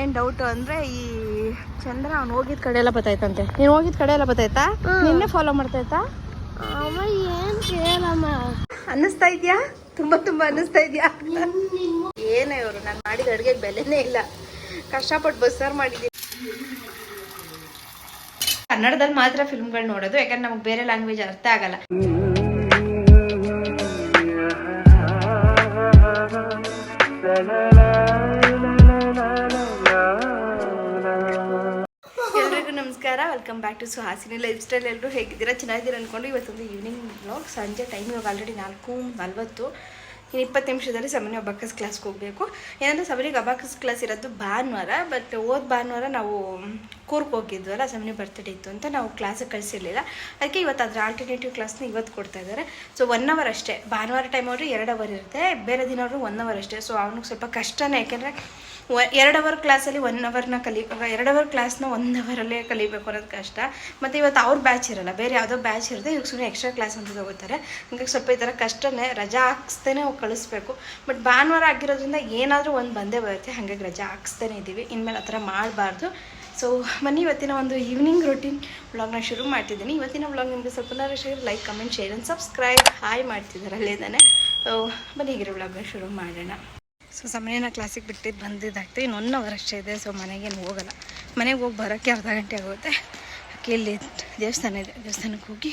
ಏನ್ ಡೌಟ್ ಅಂದ್ರೆ ಈ ಚಂದ್ರ ಅವ್ನು ಹೋಗಿದ್ ಕಡೆ ಎಲ್ಲ ಬತ್ತಾಯ್ತಂತೆ. ನೀನ್ ಹೋಗಿದ್ ಕಡೆ ಎಲ್ಲ ಬತ್ತಾಯ್ತಾ? ನಿನ್ನೆ ಫಾಲೋ ಮಾಡ್ತಾಯ್ತಾ ಅಮ್ಮ ಏನ್ ಕೇಳಮ್ಮ? ಅನ್ನಿಸ್ತಾ ಇದ್ಯಾ? ತುಂಬಾ ತುಂಬಾ ಅನ್ನಿಸ್ತಾ ಇದ್ಯಾ? ಏನೇ ಇವರು ನಾನು ಮಾಡಿದ ಅಡುಗೆ ಬೆಲೆನೇ ಇಲ್ಲ. ಕಷ್ಟಪಟ್ಟು ಬಸ್ಸಾರು ಮಾಡಿದ್ದೀನಿ ಕನ್ನಡದಲ್ಲಿ ಮಾತ್ರ ಫಿಲ್ಮ್ಗಳು ನೋಡೋದು ಯಾಕಂದ್ರೆ ನಮಗೆ ಬೇರೆ ಲ್ಯಾಂಗ್ವೇಜ್ ಅರ್ಥ ಆಗಲ್ಲ. ನಮಸ್ಕಾರ welcome back to Suhasini lifestyle ಎಲ್ಲರೂ ಹೇಗಿದ್ದೀರಾ? ಚೆನ್ನಾಗಿದ್ದೀರಾ ಅಂದ್ಕೊಂಡು ಇವತ್ತೊಂದು ಈವ್ನಿಂಗ್ ಬ್ಲಾಗ್ ಸಂಜೆ ಟೈಮ್ ಇವಾಗ ಆಲ್ರೆಡಿ ನಾಲ್ಕು ನಲ್ವತ್ತು. ಇನ್ನು ಇಪ್ಪತ್ತು ನಿಮಿಷದಲ್ಲಿ ಸಮನಿ ಅಬಾಕಸ್ ಕ್ಲಾಸ್ಗೆ ಹೋಗಬೇಕು. ಏನಂದರೆ ಸಮನಿಗೆ ಅಬಾಕಸ್ ಕ್ಲಾಸ್ ಇರೋದು ಭಾನುವಾರ ಬಟ್ ಹೋದ ಭಾನುವಾರ ನಾವು ಕೂರ್ಗ್ ಹೋಗಿದ್ವಲ್ಲ ಸಮನೆ ಬರ್ತಡೇ ಇತ್ತು ಅಂತ ನಾವು ಕ್ಲಾಸಿಗೆ ಕಳಿಸಿರ್ಲಿಲ್ಲ. ಅದಕ್ಕೆ ಇವತ್ತು ಅದರ ಆಲ್ಟರ್ನೇಟಿವ್ ಕ್ಲಾಸ್ನ ಇವತ್ತು ಕೊಡ್ತಾ ಇದ್ದಾರೆ. ಸೊ ಒನ್ ಅವರ್ ಅಷ್ಟೇ. ಭಾನುವಾರ ಟೈಮ್ ಅವರು ಎರಡು ಅವರ್ ಇರುತ್ತೆ. ಬೇರೆ ದಿನ ಅವರು ಒನ್ ಅವರ್ ಅಷ್ಟೇ. ಸೊ ಅವ್ನಿಗೆ ಸ್ವಲ್ಪ ಕಷ್ಟನೇ. ಯಾಕೆಂದರೆ ಎರಡು ಅವರ್ ಕ್ಲಾಸಲ್ಲಿ ಒನ್ ಅವರ್ನ ಕಲಿ, ಎರಡು ಅವರ್ ಕ್ಲಾಸ್ನ ಒನ್ ಅವರಲ್ಲೇ ಕಲಿಬೇಕು ಅನ್ನೋದು ಕಷ್ಟ. ಮತ್ತು ಇವತ್ತು ಅವ್ರ ಬ್ಯಾಚ್ ಇರಲ್ಲ. ಬೇರೆ ಯಾವುದೋ ಬ್ಯಾಚ್ ಇರುತ್ತೆ. ಇವಾಗ ಸುಮ್ಮನೆ ಎಕ್ಸ್ಟ್ರಾ ಕ್ಲಾಸ್ ಅಂತ ತಗೋತಾರೆ. ಹಂಗಾಗಿ ಸ್ವಲ್ಪ ಈ ಥರ ಕಷ್ಟನೇ, ರಜಾ ಹಾಕ್ಸ್ದೇ ಹೋಗಿ ಕಳಿಸ್ಬೇಕು. ಬಟ್ ಭಾನುವಾರ ಆಗಿರೋದ್ರಿಂದ ಏನಾದರೂ ಒಂದು ಬಂದೇ ಬರುತ್ತೆ. ಹಾಗಾಗಿ ರಜಾ ಹಾಕ್ಸ್ತಾನೆ ಇದ್ದೀವಿ ಇನ್ಮೇಲೆ ಆ ಥರ ಮಾಡಬಾರ್ದು. ಸೊ ಮನೆ ಇವತ್ತಿನ ಒಂದು ಈವ್ನಿಂಗ್ ರೊಟೀನ್ ವ್ಲಾಗ್ನ ಶುರು ಮಾಡ್ತಿದ್ದೀನಿ. ಇವತ್ತಿನ ವ್ಲಾಗ್ ನಿಮಗೆ ಸ್ವಲ್ಪ share like comment share and subscribe hi ಮಾಡ್ತಿದ್ದಾರೆ ಅಲ್ಲಿದ್ದಾನೆ ಸೊ ಬನ್ನಿ ಹೀಗಿರೋ ವ್ಲಾಗ್ನ ಶುರು ಮಾಡೋಣ. ಸೊ ಸಮಯನ ಕ್ಲಾಸಿಗೆ ಬಿಟ್ಟಿದ್ದು ಬಂದಿದ್ದಾಗ್ತದೆ ಇನ್ನು ಒನ್ ಅವರ್ ಅಷ್ಟೇ ಇದೆ. ಸೊ ಮನೆಗೇನು ಹೋಗಲ್ಲ. ಮನೆಗೆ ಹೋಗಿ ಬರೋಕ್ಕೆ ಅರ್ಧ ಗಂಟೆ ಆಗುತ್ತೆ. ಇಲ್ಲಿ ದೇವಸ್ಥಾನ ಇದೆ. ದೇವಸ್ಥಾನಕ್ಕೆ ಹೋಗಿ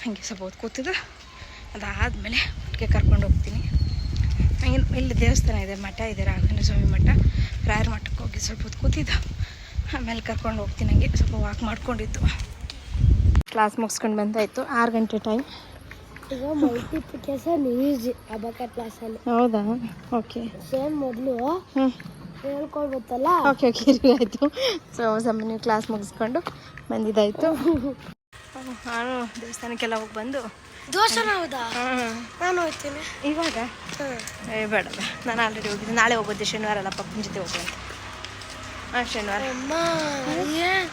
ಹಾಗೆ ಸ್ವಲ್ಪ ಹೊತ್ತು ಕೂತಿದ್ದು. ಅದಾದಮೇಲೆ ಒಟ್ಟಿಗೆ ಕರ್ಕೊಂಡು ಹೋಗ್ತೀನಿ. ಇಲ್ಲಿ ದೇವಸ್ಥಾನ ಇದೆ, ಮಠ ಇದೆ, ರಾಘವೇಂದ್ರ ಸ್ವಾಮಿ ಮಠ. ರಾಯರ ಮಠಕ್ಕೆ ಹೋಗಿ ಸ್ವಲ್ಪ ಹೊತ್ತು ಕೂತಿದ್ದು. ಆಮೇಲೆ ಕರ್ಕೊಂಡು ಹೋಗ್ತೀನಿ ನನಗೆ ಸ್ವಲ್ಪ ವಾಕ್ ಮಾಡ್ಕೊಂಡಿತ್ತು ಕ್ಲಾಸ್ ಮುಗಿಸ್ಕೊಂಡು ಬಂದಾಯಿತು. ಆರು ಗಂಟೆ ಟೈಮ್ ಈಗ ಮಲ್ಟಿಪ್ಲಿಕೇಶನ್ ಈಸಿ ಅಬಕ ಕ್ಲಾಸಲ್ಲಿ ಹೌದಾ? ಓಕೆ ಸೇಮ್ ಮೊದಲು ಹ್ಞೂ ಹೇಳ್ಕೊಳ್ಬೇಕಲ್ಲ? ಓಕೆ ಓಕೆ ಆಯಿತು. ಸೊ ಸಮ್ಮ ಕ್ಲಾಸ್ ಮುಗಿಸ್ಕೊಂಡು ಬಂದಿದ್ದಾಯಿತು. ನಾನು ದೇವಸ್ಥಾನಕ್ಕೆಲ್ಲ ಹೋಗಿ ಬಂದು. ದೋಸೆ ಹೌದಾ? ಹಾಂ. ನಾನು ಹೋಗ್ತೀನಿ. ಇವಾಗ? ಏ ಬೇಡ ನಾನು ಆಲ್ರೆಡಿ ಹೋಗಿದ್ದೆ ನಾಳೆ ಹೋಗೋದು ಶನಿವಾರ ಅಲ್ಲ ಪಪ್ಪನ ಜೊತೆ ಹೋಗುವಂತ. ಹಾಂ ಶನಿವಾರ ಏನು ಏನ್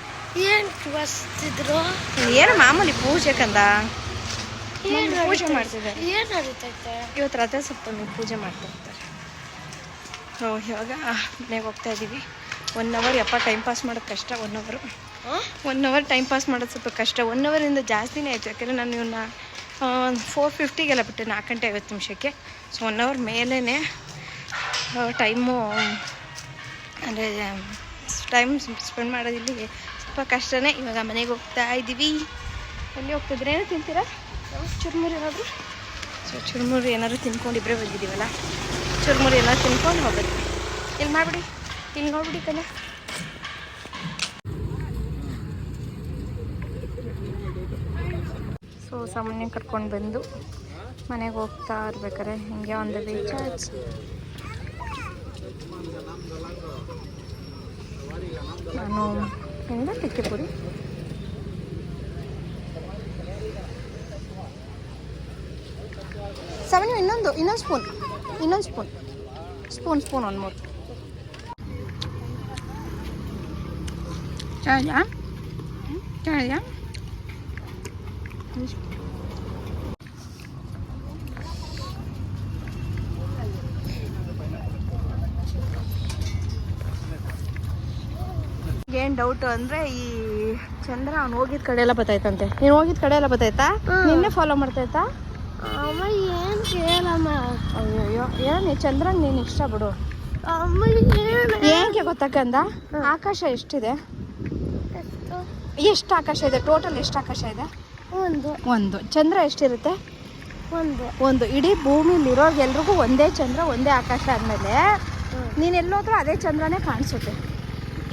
ಏನ್ ಬಸ್ತಿದ್ರು ಏನು ಮಾಮೂಲಿ ಪೂಜೆ ಕಂದ? ಏನ್ ಪೂಜೆ ಮಾಡ್ತಿದ್ದಾರೆ. ಏನು ನಡೀತೈತೆ? ಇವತ್ತು ರಥ ಸಪ್ತಮಿ ಪೂಜೆ ಮಾಡ್ತಾ ಇರ್ತಾರೆ ಸೊ ಇವಾಗ ಮನೆಗೆ ಹೋಗ್ತಾ ಇದ್ದೀವಿ ಒನ್ ಅವರ್ ಯಪ್ಪ ಟೈಮ್ ಪಾಸ್ ಮಾಡೋದು ಕಷ್ಟ ಒನ್ ಅವರು ಒನ್ ಅವರ್ ಟೈಮ್ ಪಾಸ್ ಮಾಡೋದು ಸ್ವಲ್ಪ ಕಷ್ಟ. ಒನ್ ಅವರಿಂದ ಜಾಸ್ತಿನೇ ಆಯಿತು. ಯಾಕೆಂದರೆ ನಾನು ಇವನ್ನ ಫೋರ್ ಫಿಫ್ಟಿಗೆಲ್ಲ ಬಿಟ್ಟೆ ನಾಲ್ಕು ಗಂಟೆ ಐವತ್ತು ನಿಮಿಷಕ್ಕೆ. ಸೊ ಒನ್ ಅವರ್ ಮೇಲೇ ಟೈಮು ಅಂದರೆ ಟೈಮ್ ಸ್ಪೆಂಡ್ ಮಾಡೋದಿಲ್ಲಿ ಸ್ವಲ್ಪ ಕಷ್ಟನೇ. ಇವಾಗ ಮನೆಗೆ ಹೋಗ್ತಾ ಇದ್ದೀವಿ. ಅಲ್ಲಿ ಹೋಗ್ತಿದ್ರೆ? ಏನೋ ತಿಂತೀರಾ? ಚುರುಮುರಿ ಏನಾದರೂ? ಸೊ, ಚುರುಮುರಿ ಏನಾದ್ರು ತಿನ್ಕೊಂಡು ಇಬ್ಬರೇ ಬಂದಿದ್ದೀವಲ್ಲ? ಚುರುಮುರಿ ಏನಾದ್ರು ತಿನ್ಕೊಂಡು ಹೋಗೋದು. ಇಲ್ಲಿ ಮಾಡಿಬಿಡಿ. ಇಲ್ಲಿ ನೋಡ್ಬಿಡಿ ಕಲೆ ಸೊ, ಸಾಮಾನ್ಯ ಕರ್ಕೊಂಡು ಬಂದು ಮನೆಗೆ ಹೋಗ್ತಾ ಇರ್ಬೇಕಾರೆ. ಹಿಂಗೆ ಒಂದು ರೀಚಾರ್ಜ್ ನಾನು ಹೆಂಗೆ ಟಿಕ್ಕೆ ಪುರಿ ಸವನಿ ಇನ್ನೊಂದು ಇನ್ನೊಂದು ಸ್ಪೂನ್ ಇನ್ನೊಂದು ಸ್ಪೂನ್ ಸ್ಪೂನ್ ಸ್ಪೂನ್ ಒಂದು ಮೂರು ಚೆನ್ನಾಗಿದೆಯಾ ಚೆನ್ನಾಗಿದೆಯಾ ಏನು ಡೌಟ್ ಅಂದ್ರೆ ಈ ಚಂದ್ರ ಅವ್ನು ಹೋಗಿದ ಕಡೆ ಎಲ್ಲ ಬತ್ತಾಯ್ತಂತೆ. ನೀನು ಹೋಗಿದ ಕಡೆ ಎಲ್ಲ ಬತ್ತಾಯ್ತಾ? ನಿನ್ನೆ ಫಾಲೋ ಮಾಡ್ತಾಯ್ತಾ? ಅಮ್ಮ ಏನು ಕೇಳಮ್ಮ? ಅಯ್ಯಯ್ಯೋ ಏನು ಚಂದ್ರನ ನೀನು ಇಷ್ಟ ಬಿಡು. ಅಮ್ಮ ಏನ್ ಏನಕ್ಕೆ ಗೊತ್ತಕ್ಕಂದ ಆಕಾಶ ಎಷ್ಟಿದೆ? ಎಷ್ಟು? ಆಕಾಶ ಇದೆ? ಟೋಟಲ್ ಎಷ್ಟು ಆಕಾಶ ಇದೆ? ಒಂದು. ಒಂದು. ಚಂದ್ರ ಎಷ್ಟಿರುತ್ತೆ? ಒಂದು. ಒಂದು. ಇಡೀ ಭೂಮಿಲಿ ಎಲ್ರಿಗೂ ಒಂದೇ ಚಂದ್ರ ಒಂದೇ ಆಕಾಶ ಆದಮೇಲೆ ನೀನೆಲ್ಲೋದ್ರೂ ಅದೇ ಚಂದ್ರನೇ ಕಾಣಿಸುತ್ತೆ.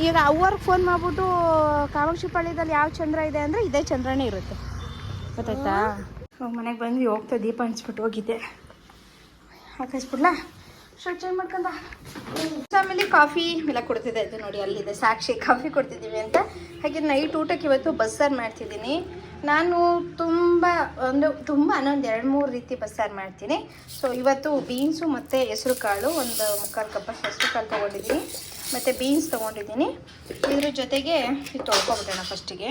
ಈಗ ಅವ್ರಿಗೆ ಫೋನ್ ಮಾಡ್ಬಿಟ್ಟು, ಕಾಮಾಕ್ಷಿ ಪಾಳ್ಯದಲ್ಲಿ ಯಾವ ಚಂದ್ರ ಇದೆ ಅಂದರೆ ಇದೇ ಚಂದ್ರನೇ ಇರುತ್ತೆ. ಗೊತ್ತಾಯ್ತಾ? ಮನೆಗೆ ಬಂದ್ವಿ, ಹೋಗ್ತಾ ದೀಪ ಹಂಚ್ಬಿಟ್ಟು ಹೋಗಿದ್ದೆ. ಹಾಕಿಸ್ಬಿಡ್ಲಾ? ಶರ್ಟ್ ಚೇಂಜ್ ಮಾಡ್ಕೊಂಡ ಫ್ಯಾಮಿಲಿ ಕಾಫಿ ಎಲ್ಲ ಕೊಡ್ತಿದ್ದೆ ಅದು ನೋಡಿ ಅಲ್ಲಿದೆ, ಸಾಕ್ಷಿ ಕಾಫಿ ಕೊಡ್ತಿದ್ದೀವಿ ಅಂತ. ಹಾಗೆ ನೈಟ್ ಊಟಕ್ಕೆ ಇವತ್ತು ಬಸ್ಸಾರು ಮಾಡ್ತಿದ್ದೀನಿ. ನಾನು ತುಂಬ, ಒಂದು, ತುಂಬ ಅನ್ನೊಂದು ಎರಡು ಮೂರು ರೀತಿ ಬಸ್ಸಾರು ಮಾಡ್ತೀನಿ. ಸೊ ಇವತ್ತು ಬೀನ್ಸು ಮತ್ತು ಹೆಸರು ಕಾಳು ಒಂದು ಮುಕ್ಕಾಲು ಕಪ್ ಹೆಸರು ಕಾಳು ತೊಗೊಂಡಿದ್ದೀನಿ. ಮತ್ತು ಬೀನ್ಸ್ ತೊಗೊಂಡಿದ್ದೀನಿ. ಇದ್ರ ಜೊತೆಗೆ ಇದು ತೊಳ್ಕೊಬಿಡೋಣ ಫಸ್ಟಿಗೆ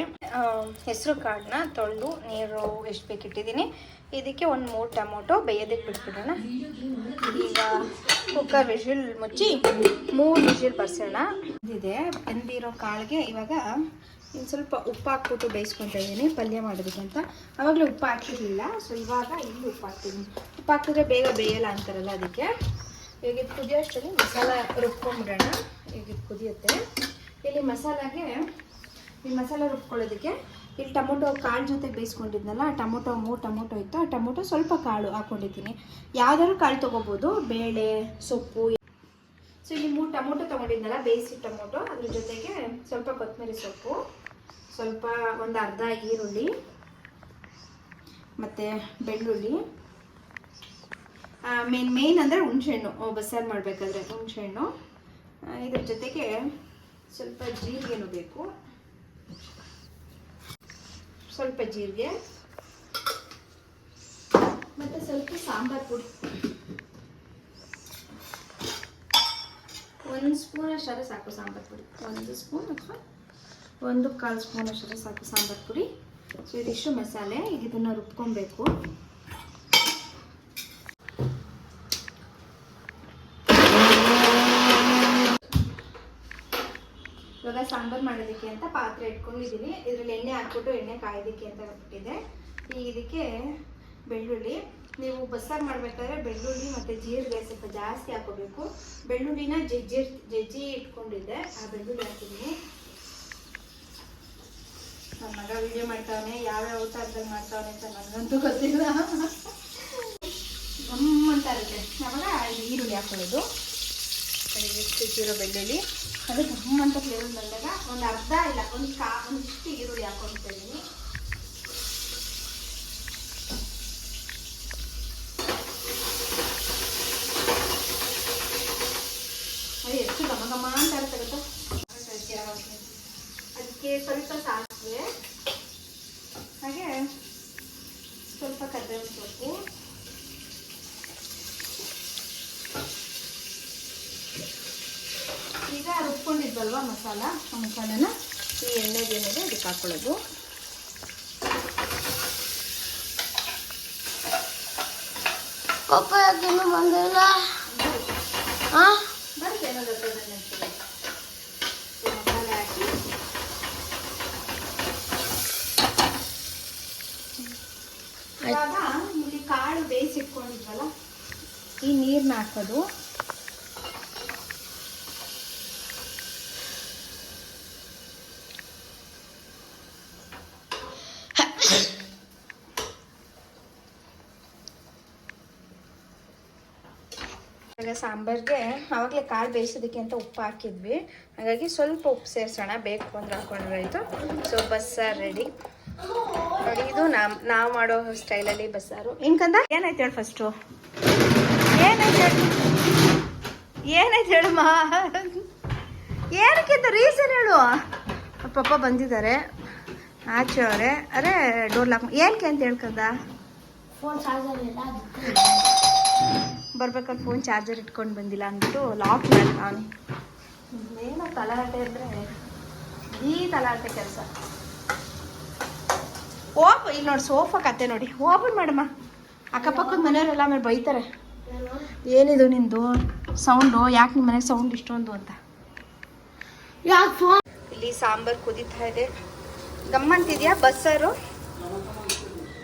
ಹೆಸರು ಕಾಳನ್ನ ತೊಳೆದು ನೀರು ಎಷ್ಟು ಬೇಕಿಟ್ಟಿದ್ದೀನಿ. ಇದಕ್ಕೆ ಒಂದು ಮೂರು ಟೊಮೊಟೊ ಬೇಯೋದಕ್ಕೆ ಬಿಟ್ಬಿಡೋಣ. ಈಗ ಕುಕ್ಕರ್ ವಿಷಿಲ್ ಮುಚ್ಚಿ ಮೂರು ವಿಶಿಲ್ ಬರ್ಸೋಣ. ಇದಿದೆ ಬಂದಿರೋ ಕಾಳಿಗೆ ಇವಾಗ ಇನ್ನು ಸ್ವಲ್ಪ ಉಪ್ಪು ಹಾಕ್ಬಿಟ್ಟು ಬೇಯಿಸ್ಕೊತಾ ಇದ್ದೀನಿ ಪಲ್ಯ ಮಾಡೋದಕ್ಕೆ ಅಂತ. ಆವಾಗಲೇ ಉಪ್ಪು ಹಾಕಿರಲಿಲ್ಲ ಸೊ ಇವಾಗ ಇಲ್ಲಿ ಉಪ್ಪು ಹಾಕ್ತೀನಿ. ಉಪ್ಪು ಹಾಕಿದ್ರೆ ಬೇಗ ಬೇಯಲ್ಲ ಅಂತಾರಲ್ಲ ಅದಕ್ಕೆ. ಈಗ ಇದು ಕುದಿಯೋ ಅಷ್ಟರಲ್ಲಿ ಮಸಾಲ ರುಬ್ಕೊಂಡ್ಬಿಡೋಣ ಈಗ ಇದು ಕುದಿಯುತ್ತೆ. ಇಲ್ಲಿ ಮಸಾಲಾಗೆ, ಈ ಮಸಾಲ ರುಬ್ಕೊಳ್ಳೋದಕ್ಕೆ ಇಲ್ಲಿ ಟೊಮೊಟೊ ಕಾಳು ಜೊತೆ ಬೇಯಿಸ್ಕೊಂಡಿದ್ನಲ್ಲ, ಆ ಟೊಮೊಟೊ ಮೂರು ಟೊಮೊಟೊ ಇತ್ತು, ಆ ಟೊಮೊಟೊ ಸ್ವಲ್ಪ ಕಾಳು ಹಾಕ್ಕೊಂಡಿದ್ದೀನಿ ಯಾವ್ದಾದ್ರು ಕಾಳು ತೊಗೋಬೋದು, ಬೇಳೆ, ಸೊಪ್ಪು. ಸೊ ಇಲ್ಲಿ ಮೂರು ಟೊಮೊಟೊ ತೊಗೊಂಡಿದ್ನಲ್ಲ ಬೇಯಿಸಿ ಟೊಮೊಟೊ, ಅದ್ರ ಜೊತೆಗೆ ಸ್ವಲ್ಪ ಕೊತ್ತಂಬರಿ ಸೊಪ್ಪು, ಸ್ವಲ್ಪ ಒಂದು ಅರ್ಧ ಈರುಳ್ಳಿ, ಮತ್ತು ಬೆಳ್ಳುಳ್ಳಿ ಮೇನ್ ಮೇನ್ ಅಂದರೆ ಹುಣಸೆಹಣ್ಣು ಬಸ್ಸಾರು ಮಾಡಬೇಕಾದ್ರೆ ಹುಣಸೆಹಣ್ಣು ಇದ್ರ ಜೊತೆಗೆ ಸ್ವಲ್ಪ ಜೀರಿಗೆನೂ ಬೇಕು. ಸ್ವಲ್ಪ ಜೀರಿಗೆ. ಮತ್ತು ಸ್ವಲ್ಪ ಸಾಂಬಾರು ಪುಡಿ. ಒಂದು ಸ್ಪೂನ್ ಅಷ್ಟರ ಸಾಕು ಸಾಂಬಾರು ಪುಡಿ. ಒಂದು ಸ್ಪೂನ್ ಅಥವಾ ಒಂದು ಕಾಲು ಸ್ಪೂನ್ ಅಷ್ಟಾದ್ರೆ ಸಾಕು ಸಾಂಬಾರು ಪುಡಿ. ಸೊ ಇದಿಷ್ಟು ಮಸಾಲೆ. ಇದನ್ನು ರುಬ್ಕೊಬೇಕು ಇವಾಗ ಸಾಂಬಾರು ಮಾಡೋದಕ್ಕೆ ಅಂತ ಪಾತ್ರೆ ಇಟ್ಕೊಂಡಿದ್ದೀನಿ. ಇದರಲ್ಲಿ ಎಣ್ಣೆ ಹಾಕ್ಬಿಟ್ಟು ಎಣ್ಣೆ ಕಾಯೋದಕ್ಕೆ ಅಂತ ಬಿಟ್ಟಿದೆ ಈಗ ಇದಕ್ಕೆ ಬೆಳ್ಳುಳ್ಳಿ. ನೀವು ಬಸ್ಸಾರು ಮಾಡಬೇಕಾದ್ರೆ ಬೆಳ್ಳುಳ್ಳಿ ಮತ್ತು ಜೀರಿಗೆ ಸ್ವಲ್ಪ ಜಾಸ್ತಿ ಹಾಕೋಬೇಕು ಬೆಳ್ಳುಳ್ಳಿನ ಜಜ್ಜಿ ಜಜ್ಜಿ ಇಟ್ಕೊಂಡಿದ್ದೆ. ಆ ಬೆಳ್ಳುಳ್ಳಿ ಹಾಕಿದ್ದೀನಿ. ನನ್ನ ಮಗ ವಿಡಿಯೋ ಮಾಡ್ತಾವನೆ, ಯಾವ್ಯಾವ ಥರದಲ್ಲಿ ಮಾಡ್ತಾವನೆ ಅಂತ ನನಗಂತೂ ಗೊತ್ತಿಲ್ಲ. ಗಮ್ ಅಂತ ಇರುತ್ತೆ. ಆವಾಗ ಈರುಳ್ಳಿ ಹಾಕೊಳ್ಳೋದು? ಹೆಚ್ಚಿರೋ ಬೆಳ್ಳುಳ್ಳಿ? ಅದು ಗಮ್ ಅಂತ ಫ್ಲೇವರ್ ಬಂದಾಗ ಒಂದು ಅರ್ಧ ಇಲ್ಲ, ಒಂದು ಕಾ ಒಂದಿಷ್ಟು ಈರುಳ್ಳಿ ಹಾಕೊಳ್ತಾ ಇದ್ದೀನಿ. ಅದು ಎಷ್ಟು ಘಮ ಘಮ ಅಂತ ಗೊತ್ತಾ ಅದಕ್ಕೆ ಸ್ವಲ್ಪ ಸಾಸಿವೆ ಹಾಗೆ ಸ್ವಲ್ಪ ಕರ್ಬೇವಿನ ಸೊಪ್ಪು ಈಗ ರುಬ್ಕೊಂಡಿದ್ವಲ್ವಾ ಮಸಾಲ ಆ ಈ ಎಣ್ಣೆಗೇನಿದೆ ಅದಕ್ಕೆ ಹಾಕೊಳ್ಳೋದು. ಪಪ್ಪ ಯಾಕಿನ್ನೂ ಬಂದಿಲ್ಲ. ಹಾ ಬರುತ್ತೆ ಇವಾಗ ಇಲ್ಲಿ ಕಾಳು ಬೇಯಿಸಿಟ್ಕೊಂಡಿದ್ವಲ್ಲ ಈ ನೀರನ್ನ ಹಾಕೋದು. ಇವಾಗ ಸಾಂಬಾರ್ಗೆ ಆವಾಗಲೇ ಕಾಳು ಬೇಯಿಸೋದಕ್ಕೆ ಅಂತ ಉಪ್ಪು ಹಾಕಿದ್ವಿ. ಹಾಗಾಗಿ ಸ್ವಲ್ಪ ಉಪ್ಪು ಸೇರಿಸೋಣ. ಬೇಕು ಅಂದ್ರೆ ಹಾಕೊಂಡ್ರಾಯ್ತು ಸೊ ಬಸ್ಸಾರು ರೆಡಿ ಇದು ನಾವು ನಾವು ಮಾಡೋ ಸ್ಟೈಲಲ್ಲಿ ಬಸ್ಸಾರು. ಹಿಂಗಂದ ಏನಾಯ್ತು ಹೇಳು ಫಸ್ಟು ಏನಾಯ್ತು ಹೇಳು? ಏನಾಯ್ತು ಹೇಳಮ್ಮ ಏನಕ್ಕಿಂತ ರೀಸನ್ ಹೇಳು? ಪಪ್ಪ ಬಂದಿದ್ದಾರೆ. ಆಚೆ ಅವರೇ. ಅರೆ ಡೋರ್ ಲಾಕ್ ಏನಕ್ಕೆ ಅಂತ ಹೇಳ್ಕಂದ ಫೋನ್ ಬರ್ಬೇಕಾದ್ರೆ ಫೋನ್ ಚಾರ್ಜರ್ ಇಟ್ಕೊಂಡು ಬಂದಿಲ್ಲ ಅಂದ್ಬಿಟ್ಟು ಲಾಕ್ ಮಾಡಿ ನಾನು. ಏನೋ ತಲಾಟೆ ಅಂದರೆ ಈ ತಲಾಟೆ ಕೆಲಸ. ಓಪ್ ಇಲ್ಲಿ ನೋಡಿ ಸೋಫಾ ಕತೆ ನೋಡಿ. ಓಪನ್ ಮಾಡಮ್ಮ. ಅಕ್ಕಪಕ್ಕದ ಮನೆಯವರೆಲ್ಲ ಆಮೇಲೆ ಬೈತಾರೆ. ಏನಿದು ನಿಂದು? ಸೌಂಡು? ಯಾಕೆ ನಿಮ್ಮ ಮನೆಗೆ ಸೌಂಡ್ ಇಷ್ಟೊಂದು ಅಂತ? ಯಾಕೆ ಫೋನ್ ಇಲ್ಲಿ ಸಾಂಬಾರು ಕುದೀತಾ ಇದೆ. ಗಮ್ಮಂತಿದ್ಯಾ ಬಸ್ಸಾರು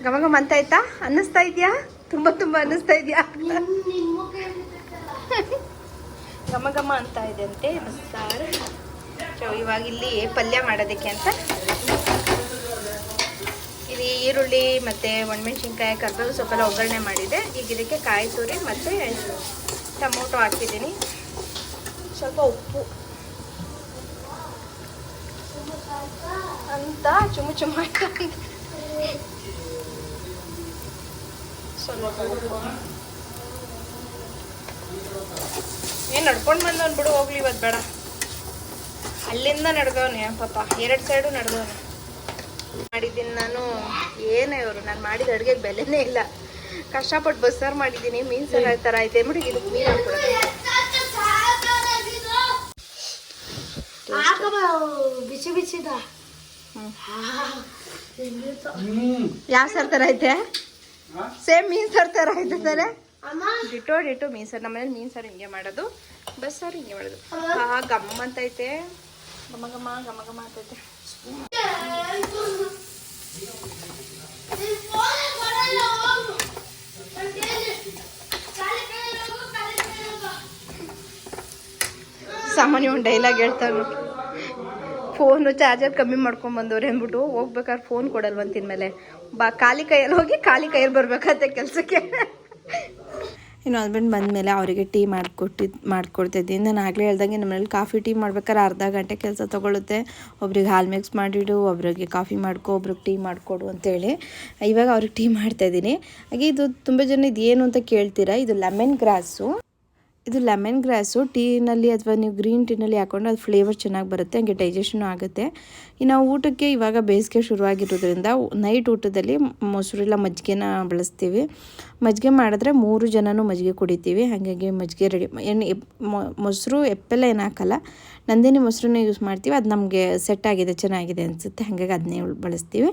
ಗಮ ಗಮ ಅಂತ ಆಯ್ತಾ? ಅನ್ನಿಸ್ತಾ ಇದೆಯಾ? ತುಂಬ ತುಂಬ ಅನ್ನಿಸ್ತಾ ಇದೆಯಾ? ಘಮ ಘಮ ಅಂತ ಇದೆ ಅಂತೆ ಇವಾಗ ಇಲ್ಲಿ ಪಲ್ಯ ಮಾಡೋದಕ್ಕೆ ಅಂತ. ಇಲ್ಲಿ ಈರುಳ್ಳಿ ಮತ್ತು ಒಣಮೆಣ್ಸಿನ್ಕಾಯಿ, ಕರ್ಬೇವು ಸೊಪ್ಪೆಲ್ಲ ಒಗ್ಗರಣೆ ಮಾಡಿದೆ. ಈಗ ಇದಕ್ಕೆ ಕಾಯಿ ತುರಿ ಮತ್ತು ಟೊಮೊಟೊ ಹಾಕಿದ್ದೀನಿ. ಸ್ವಲ್ಪ ಉಪ್ಪು. ಅಂತ ಚುಮು ಚುಮ್ಮ ಏನು ನಡ್ಕೊಂಡು ಬಂದವನು ಬಿಡು ಹೋಗ್ಲಿ ಇವತ್ತು ಬೇಡ. ಅಲ್ಲಿಂದ ನಡೆದವನೇ ಪಾಪ ಎರಡು ಸೈಡು ನಡೆದವನೆ. ಮಾಡಿದ್ದೀನಿ ನಾನು ಏನೇ ಇವರು ನಾನು ಮಾಡಿದ ಅಡುಗೆಗೆ ಬೆಲೆನೇ ಇಲ್ಲ. ಕಷ್ಟಪಟ್ಟು ಬಸ್ಸಾರು ಮಾಡಿದ್ದೀನಿ ಮೀನ್ ಸಾರು ಥರ ಐತೆ. ಬಿಡಿ ಇದು ಮೀನ್ ಹಾಕ್ಬಿಡೋದು ಬಿಸಿ ಬಿಸಿದ. ಯಾವ ಸರ್ ಥರ ಐತೆ? ಸೇಮ್ ಮೀನ್ ಸಾರ್ ಥರ ಐತೆ ಸರ್. ಡಿಟೋ ಡಿಟೋ ಮೀನ್ ಸಾರು. ನಮ್ಮನೇಲಿ ಮೀನ್ ಸಾರು ಹಿಂಗೆ ಮಾಡೋದು. ಬಸ್ ಸಾರು ಹಿಂಗೆ ಮಾಡೋದು. ಹಾ ಗಮ್ಮ ಅಂತ ಐತೆ. ಗಮ ಗಮ ಗಮ ಗಮ ಅಂತೈತೆ ಸಾಮಾನ್ಯ ಒಂದು ಡೈಲಾಗ್ ಹೇಳ್ತಾನು ಫೋನು ಚಾರ್ಜರ್ ಕಮ್ಮಿ ಮಾಡ್ಕೊಂಡ್ ಬಂದವ್ರೆ ಅಂದ್ಬಿಟ್ಟು ಹೋಗ್ಬೇಕಾದ್ರೆ ಫೋನ್ ಕೊಡಲ್ವಂತಿನ ಇನ್ಮೇಲೆ. ಬಾ, ಖಾಲಿ ಕೈಯಲ್ಲಿ ಹೋಗಿ ಖಾಲಿ ಕೈಯಲ್ಲಿ ಬರ್ಬೇಕಂತೆ ಕೆಲಸಕ್ಕೆ. ಇನ್ನು ಹಸ್ಬೆಂಡ್ ಬಂದಮೇಲೆ ಅವರಿಗೆ ಟೀ ಮಾಡಿಕೊಟ್ಟಿದ್ದು ಮಾಡ್ಕೊಡ್ತಿದ್ದೆ ನಾನು ಆಗಲೇ ಹೇಳ್ದಂಗೆ ನಮ್ಮನೇಲಿ ಕಾಫಿ ಟೀ ಮಾಡ್ಬೇಕಾದ್ರೆ ಅರ್ಧ ಗಂಟೆ ಕೆಲಸ ತೊಗೊಳುತ್ತೆ. ಒಬ್ರಿಗೆ ಹಾಲು ಮಿಕ್ಸ್ ಮಾಡಿಡು, ಒಬ್ರಿಗೆ ಕಾಫಿ ಮಾಡ್ಕೊ, ಒಬ್ರಿಗೆ ಟೀ ಮಾಡಿಕೊಡು ಅಂತೇಳಿ. ಇವಾಗ ಅವ್ರಿಗೆ ಟೀ ಮಾಡ್ತಾಯಿದ್ದೀನಿ ಹಾಗೆ ಇದು ತುಂಬ ಜನ ಇದು ಏನು ಅಂತ ಕೇಳ್ತೀರಾ? ಇದು ಲೆಮನ್ ಗ್ರಾಸು ಇದು ಲೆಮನ್ ಗ್ರಾಸು, ಟೀನಲ್ಲಿ ಅಥವಾ ನೀವು ಗ್ರೀನ್ ಟೀನಲ್ಲಿ ಹಾಕೊಂಡು ಅದು ಫ್ಲೇವರ್ ಚೆನ್ನಾಗಿ ಬರುತ್ತೆ, ಹಾಗೆ ಡೈಜೆಷನು ಆಗುತ್ತೆ. ಇನ್ನು ಊಟಕ್ಕೆ ಇವಾಗ ಬೇಸಿಗೆ ಶುರುವಾಗಿರೋದ್ರಿಂದ ನೈಟ್ ಊಟದಲ್ಲಿ ಮೊಸರಿಲ್ಲ ಮಜ್ಜಿಗೆನ ಬಳಸ್ತೀವಿ. ಮಜ್ಜಿಗೆ ಮಾಡಿದ್ರೆ ಮೂರು ಜನನೂ ಮಜ್ಜಿಗೆ ಕುಡಿತೀವಿ, ಹಾಗಾಗಿ ಮಜ್ಜಿಗೆ ರೆಡಿ ಏನು ಮೊಸರು, ಎಪ್ಪೆಲ್ಲ ಏನು ಹಾಕಲ್ಲ, ನಂದಿನಿ ಮೊಸರನ್ನ ಯೂಸ್ ಮಾಡ್ತೀವಿ, ಅದು ನಮಗೆ ಸೆಟ್ ಆಗಿದೆ, ಚೆನ್ನಾಗಿದೆ ಅನಿಸುತ್ತೆ, ಹಾಗಾಗಿ ಅದನ್ನೇ ಬಳಸ್ತೀವಿ.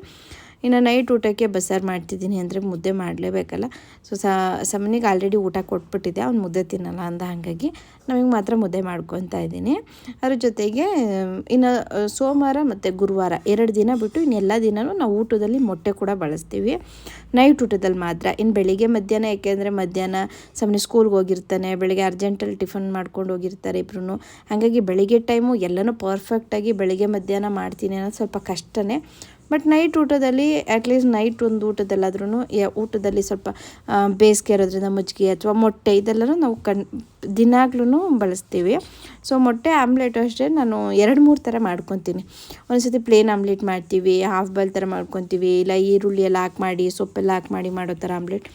ಇನ್ನು ನೈಟ್ ಊಟಕ್ಕೆ ಬಸ್ಸಾರು ಮಾಡ್ತಿದ್ದೀನಿ ಅಂದರೆ ಮುದ್ದೆ ಮಾಡಲೇಬೇಕಲ್ಲ. ಸೊ, ಸಮನಿಗೆ ಆಲ್ರೆಡಿ ಊಟ ಕೊಟ್ಬಿಟ್ಟಿದ್ದೆ. ಅವ್ನು ಮುದ್ದೆ ತಿನ್ನಲ್ಲ ಅಂದ ಹಾಗಾಗಿ ನಮಗೆ ಮಾತ್ರ ಮುದ್ದೆ ಮಾಡ್ಕೊತಾ ಇದ್ದೀನಿ. ಅದ್ರ ಜೊತೆಗೆ, ಇನ್ನು ಸೋಮವಾರ ಮತ್ತು ಗುರುವಾರ ಎರಡು ದಿನ ಬಿಟ್ಟು ಇನ್ನೆಲ್ಲ ದಿನವೂ ನಾವು ಊಟದಲ್ಲಿ ಮೊಟ್ಟೆ ಕೂಡ ಬಳಸ್ತೀವಿ. ನೈಟ್ ಊಟದಲ್ಲಿ ಮಾತ್ರ. ಇನ್ನು ಬೆಳಿಗ್ಗೆ ಮಧ್ಯಾಹ್ನ ಯಾಕೆಂದರೆ ಮಧ್ಯಾಹ್ನ ಸಮನಿ ಸ್ಕೂಲ್ಗೆ ಹೋಗಿರ್ತಾನೆ, ಬೆಳಿಗ್ಗೆ ಅರ್ಜೆಂಟಲ್ಲಿ ಟಿಫನ್ ಮಾಡ್ಕೊಂಡು ಹೋಗಿರ್ತಾರೆ ಇಬ್ರು ಹಾಗಾಗಿ ಬೆಳಿಗ್ಗೆ ಟೈಮು ಎಲ್ಲನೂ ಪರ್ಫೆಕ್ಟಾಗಿ ಬೆಳಿಗ್ಗೆ ಮಧ್ಯಾಹ್ನ ಮಾಡ್ತೀನಿ ಅನ್ನೋದು ಸ್ವಲ್ಪ ಕಷ್ಟನೇ. ಬಟ್ ನೈಟ್ ಊಟದಲ್ಲಿ ಅಟ್ಲೀಸ್ಟ್ ನೈಟ್ ಒಂದು ಊಟದಲ್ಲಾದ್ರೂ ಊಟದಲ್ಲಿ ಸ್ವಲ್ಪ ಬೇಸಿಗೆ ಇರೋದ್ರಿಂದ ಮಜ್ಜಿಗೆ ಅಥವಾ ಮೊಟ್ಟೆ ಇದೆಲ್ಲನೂ ನಾವು ಕಣ್ ದಿನಾಗ್ಲೂ ಬಳಸ್ತೀವಿ. ಸೊ ಮೊಟ್ಟೆ, ಆಮ್ಲೆಟು ಅಷ್ಟೇ ನಾನು ಎರಡು ಮೂರು ಥರ ಮಾಡ್ಕೊತೀನಿ. ಒಂದ್ಸತಿ ಪ್ಲೇನ್ ಆಮ್ಲೆಟ್ ಮಾಡ್ತೀವಿ ಹಾಫ್ ಬಲ್ ಥರ ಮಾಡ್ಕೊತೀವಿ, ಇಲ್ಲ ಈರುಳ್ಳಿ ಎಲ್ಲ ಹಾಕಿ ಮಾಡಿ ಸೊಪ್ಪೆಲ್ಲ ಹಾಕಿ ಮಾಡಿ ಮಾಡೋ ಥರ ಆಮ್ಲೆಟ್.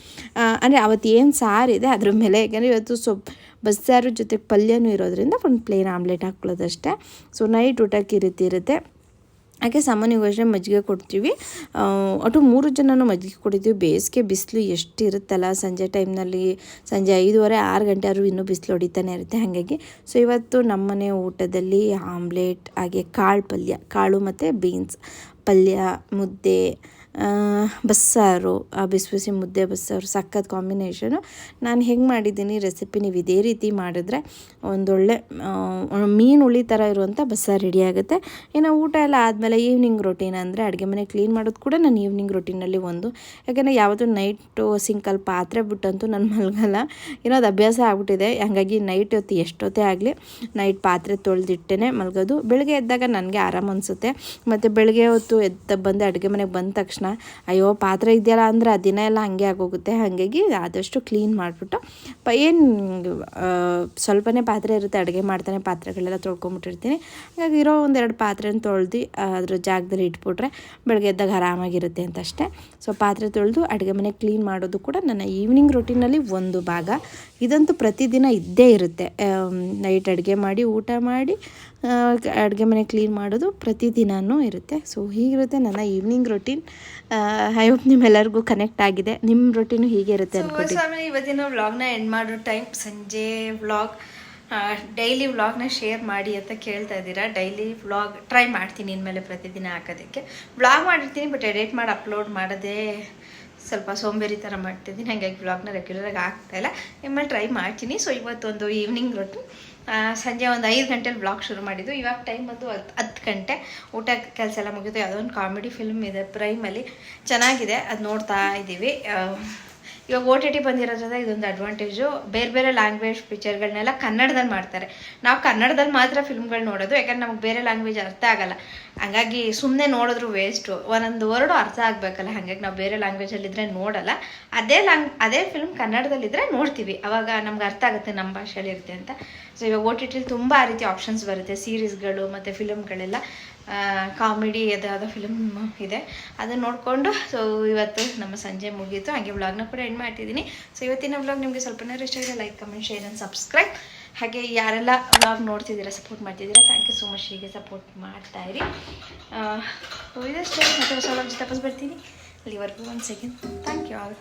ಅಂದರೆ ಅವತ್ತು ಏನು ಸಾರಿದೆ ಅದ್ರ ಮೇಲೆ, ಯಾಕಂದರೆ ಇವತ್ತು ಸೊಪ್ಪು ಬಸ್ಸಾರು ಜೊತೆಗೆ ಪಲ್ಯನೂ ಇರೋದ್ರಿಂದ ಒಂದು ಪ್ಲೇನ್ ಆಮ್ಲೆಟ್ ಹಾಕ್ಕೊಳ್ಳೋದಷ್ಟೇ. ಸೊ ನೈಟ್ ಊಟಕ್ಕೆ ಈ ರೀತಿ ಇರುತ್ತೆ. ಹಾಗೆ ಸಾಮಾನ್ಯವಾಗಿ ಮಜ್ಜಿಗೆ ಕೊಡ್ತೀವಿ. ಒಟ್ಟು ಮೂರು ಜನನೂ ಮಜ್ಜಿಗೆ ಕೊಡ್ತೀವಿ. ಬೇಸಿಗೆ ಬಿಸಿಲು ಎಷ್ಟು ಇರುತ್ತಲ್ಲ ಸಂಜೆ ಟೈಮ್ನಲ್ಲಿ ಸಂಜೆ ಐದೂವರೆ, ಆರು ಗಂಟೆ ಆದರೂ ಇನ್ನೂ ಬಿಸಿಲು ಹೊಡಿತಾನೆ ಇರುತ್ತೆ ಹಾಗಾಗಿ. ಸೊ, ಇವತ್ತು ನಮ್ಮನೆ ಊಟದಲ್ಲಿ ಆಮ್ಲೆಟ್, ಹಾಗೆ ಕಾಳು ಪಲ್ಯ, ಕಾಳು ಮತ್ತು ಬೀನ್ಸ್, ಪಲ್ಯ, ಮುದ್ದೆ ಬಸ್ಸಾರು, ಆ ಬಿಸಿ ಬಿಸಿ ಮುದ್ದೆ ಬಸ್ಸಾರು, ಸಖತ್ ಕಾಂಬಿನೇಷನು ನಾನು ಹೆಂಗೆ ಮಾಡಿದ್ದೀನಿ ರೆಸಿಪಿ ನೀವು ಇದೇ ರೀತಿ ಮಾಡಿದ್ರೆ ಒಂದೊಳ್ಳೆ ಮೀನು ಹುಳಿ ಥರ ಇರುವಂಥ ಬಸ್ಸಾರು ರೆಡಿ ಆಗುತ್ತೆ. ಇನ್ನು ಊಟ ಎಲ್ಲ ಆದಮೇಲೆ ಈವ್ನಿಂಗ್ ರೊಟೀನ್ ಅಂದರೆ ಅಡುಗೆ ಮನೆ ಕ್ಲೀನ್ ಮಾಡೋದು ಕೂಡ ನಾನು ಈವ್ನಿಂಗ್ ರೊಟೀನಲ್ಲಿ ಒಂದು. ಯಾಕೆಂದರೆ ಯಾವತ್ತೂ ನೈಟು ಸಿಂಕಲ್ಲಿ ಪಾತ್ರೆ ಬಿಟ್ಟಂತೂ ನಾನು ಮಲಗಲ್ಲ. ಏನೋ ಅದು ಅಭ್ಯಾಸ ಆಗ್ಬಿಟ್ಟಿದೆ. ಹಾಗಾಗಿ ನೈಟ್ ಹೊತ್ತು ಎಷ್ಟೊತ್ತೇ ಆಗಲಿ ನೈಟ್ ಪಾತ್ರೆ ತೊಳೆದಿಟ್ಟೇ ಮಲಗೋದು. ಬೆಳಗ್ಗೆ ಎದ್ದಾಗ ನನಗೆ ಆರಾಮ ಅನಿಸುತ್ತೆ. ಮತ್ತು ಬೆಳಗ್ಗೆ ಹೊತ್ತು ಎದ್ದ ಬಂದು ಅಡುಗೆ ಮನೆಗೆ ಬಂದ ತಕ್ಷಣ ಅಯ್ಯೋ, ಪಾತ್ರೆ ಇದೆಯಲ್ಲ ಅಂದರೆ ಆ ದಿನ ಎಲ್ಲ ಹಾಗೆ ಆಗೋಗುತ್ತೆ. ಹಾಗಾಗಿ ಆದಷ್ಟು ಕ್ಲೀನ್ ಮಾಡಿಬಿಟ್ಟು ಏನು ಸ್ವಲ್ಪನೇ ಪಾತ್ರೆ ಇರುತ್ತೆ, ಅಡುಗೆ ಮಾಡ್ತಾನೆ ಪಾತ್ರೆಗಳೆಲ್ಲ ತೊಳ್ಕೊಂಬಿಟ್ಟಿರ್ತೀನಿ. ಹಾಗಾಗಿ ಇರೋ ಒಂದೆರಡು ಪಾತ್ರೆನ ತೊಳ್ದು ಅದ್ರ ಜಾಗದಲ್ಲಿ ಇಟ್ಬಿಟ್ರೆ ಬೆಳಗ್ಗೆ ಎದ್ದಾಗ ಆರಾಮಾಗಿರುತ್ತೆ ಅಂತ ಅಷ್ಟೇ ಸೊ, ಪಾತ್ರೆ ತೊಳೆದು ಅಡುಗೆ ಮನೆ ಕ್ಲೀನ್ ಮಾಡೋದು ಕೂಡ ನನ್ನ ಈವ್ನಿಂಗ್ ರೊಟೀನಲ್ಲಿ ಒಂದು ಭಾಗ. ಇದಂತೂ ಪ್ರತಿದಿನ ಇದ್ದೇ ಇರುತ್ತೆ. ನೈಟ್ ಅಡುಗೆ ಮಾಡಿ, ಊಟ ಮಾಡಿ ಅಡುಗೆ ಮನೆ ಕ್ಲೀನ್ ಮಾಡೋದು ಪ್ರತಿದಿನವೂ ಇರುತ್ತೆ. ಸೊ ಹೀಗಿರುತ್ತೆ ನನ್ನ ಈವ್ನಿಂಗ್ ರೊಟೀನ್ ಐ ಹೋಪ್ ನಿಮ್ಮೆಲ್ಲರಿಗೂ ಕನೆಕ್ಟ್ ಆಗಿದೆ. ನಿಮ್ಮ ರೊಟೀನು ಹೀಗೆ ಇರುತ್ತೆ ಅನ್ಕೊಂಡು ಇವತ್ತಿನ ವ್ಲಾಗ್ನ ಎಂಡ್ ಮಾಡೋ ಟೈಮ್ ಸಂಜೆ ವ್ಲಾಗ್ ಡೈಲಿ ವ್ಲಾಗ್ನ ಶೇರ್ ಮಾಡಿ ಅಂತ ಕೇಳ್ತಾ ಇದ್ದೀರಾ. ಡೈಲಿ ವ್ಲಾಗ್ ಟ್ರೈ ಮಾಡ್ತೀನಿ ಇನ್ಮೇಲೆ ಪ್ರತಿದಿನ ಹಾಕೋದಕ್ಕೆ. ವ್ಲಾಗ್ ಮಾಡಿರ್ತೀನಿ ಬಟ್ ಎಡಿಟ್ ಮಾಡಿ ಅಪ್ಲೋಡ್ ಮಾಡೋದೇ ಸ್ವಲ್ಪ ಸೋಂಬೇರಿ ಥರ ಮಾಡ್ತಿದ್ದೀನಿ. ಹಾಗಾಗಿ ವ್ಲಾಗ್ನ ರೆಗ್ಯುಲರಾಗಿ ಆಗ್ತಾಯಿಲ್ಲ ಇನ್ಮೇಲೆ ಟ್ರೈ ಮಾಡ್ತೀನಿ. ಸೊ ಇವತ್ತೊಂದು ಈವ್ನಿಂಗ್ ರೊಟ್ಟು ಸಂಜೆ ಒಂದು ಐದು ಗಂಟೆಲಿ ಬ್ಲಾಗ್ ಶುರು ಮಾಡಿದ್ದು. ಇವಾಗ ಟೈಮ್ ಬಂದು ಹತ್ತು ಹತ್ತು ಗಂಟೆ. ಊಟ ಕೆಲಸ ಎಲ್ಲ ಮುಗಿದು ಯಾವುದೋ ಒಂದು ಕಾಮಿಡಿ ಫಿಲ್ಮ್ ಇದೆ ಪ್ರೈಮಲ್ಲಿ ಚೆನ್ನಾಗಿದೆ. ಅದು ನೋಡ್ತಾ ಇದ್ದೀವಿ ಇವಾಗ ಓ ಟಿ ಟಿ ಬಂದಿರೋದ್ರಿಂದ ಇದೊಂದು ಅಡ್ವಾಂಟೇಜು ಬೇರೆ ಬೇರೆ ಲ್ಯಾಂಗ್ವೇಜ್ ಪಿಕ್ಚರ್ಗಳನ್ನೆಲ್ಲ ಕನ್ನಡದಲ್ಲಿ ಮಾಡ್ತಾರೆ. ನಾವು ಕನ್ನಡದಲ್ಲಿ ಮಾತ್ರ ಫಿಲ್ಮ್ಗಳು ನೋಡೋದು, ಯಾಕಂದ್ರೆ ನಮಗೆ ಬೇರೆ ಲ್ಯಾಂಗ್ವೇಜ್ ಅರ್ಥ ಆಗಲ್ಲ. ಹಂಗಾಗಿ ಸುಮ್ಮನೆ ನೋಡಿದ್ರು ವೇಸ್ಟು ಒಂದೊಂದು ವರ್ಡು ಅರ್ಥ ಆಗಬೇಕಲ್ಲ, ಹಾಗಾಗಿ ನಾವು ಬೇರೆ ಲ್ಯಾಂಗ್ವೇಜಲ್ಲಿದ್ದರೆ ನೋಡಲ್ಲ. ಅದೇ ಲ್ಯಾಂಗ್ ಅದೇ ಫಿಲ್ಮ್ ಕನ್ನಡದಲ್ಲಿದ್ದರೆ ನೋಡ್ತೀವಿ. ಅವಾಗ ನಮ್ಗೆ ಅರ್ಥ ಆಗುತ್ತೆ ನಮ್ಮ ಭಾಷೆಯಲ್ಲಿ ಇರುತ್ತೆ ಅಂತ. ಸೊ ಇವಾಗ ಓ ಟಿ ಟಿಲಿ ತುಂಬ ರೀತಿ ಆಪ್ಷನ್ಸ್ ಬರುತ್ತೆ. ಸೀರೀಸ್ಗಳು ಮತ್ತು ಫಿಲಮ್ಗಳೆಲ್ಲ ಕಾಮಿಡಿ ಅದಾದ ಫಿಲಮ್ ಇದೆ. ಅದನ್ನು ನೋಡಿಕೊಂಡು ಸೊ ಇವತ್ತು ನಮ್ಮ ಸಂಜೆ ಮುಗೀತು. ಹಾಗೆ ವ್ಲಾಗ್ನ ಕೂಡ ಎಂಡ್ ಮಾಡ್ತಿದ್ದೀನಿ. ಸೊ ಇವತ್ತಿನ ವ್ಲಾಗ್ ನಿಮಗೆ ಸ್ವಲ್ಪನೇ ಇಷ್ಟ ಇದೆ like comment share and subscribe ಹಾಗೆ ಯಾರೆಲ್ಲ ವ್ಲಾಗ್ ನೋಡ್ತಿದ್ದೀರಾ ಸಪೋರ್ಟ್ ಮಾಡ್ತಿದ್ದೀರಾ ಥ್ಯಾಂಕ್ ಯು ಸೊ ಮಚ್ ಹೀಗೆ ಸಪೋರ್ಟ್ ಮಾಡ್ತಾ ಇರಿ. ಆ, ಸೊ ಇದಷ್ಟೇ ಮತ್ತೆ ಹೊಸ ವ್ಲಾಗ್ ಜೊತೆ ಬರ್ತೀನಿ ಅಲ್ಲಿವರೆಗೂ ಒಂದು ಸೆಕೆಂಡ್ ಥ್ಯಾಂಕ್ ಯು ಆಲ್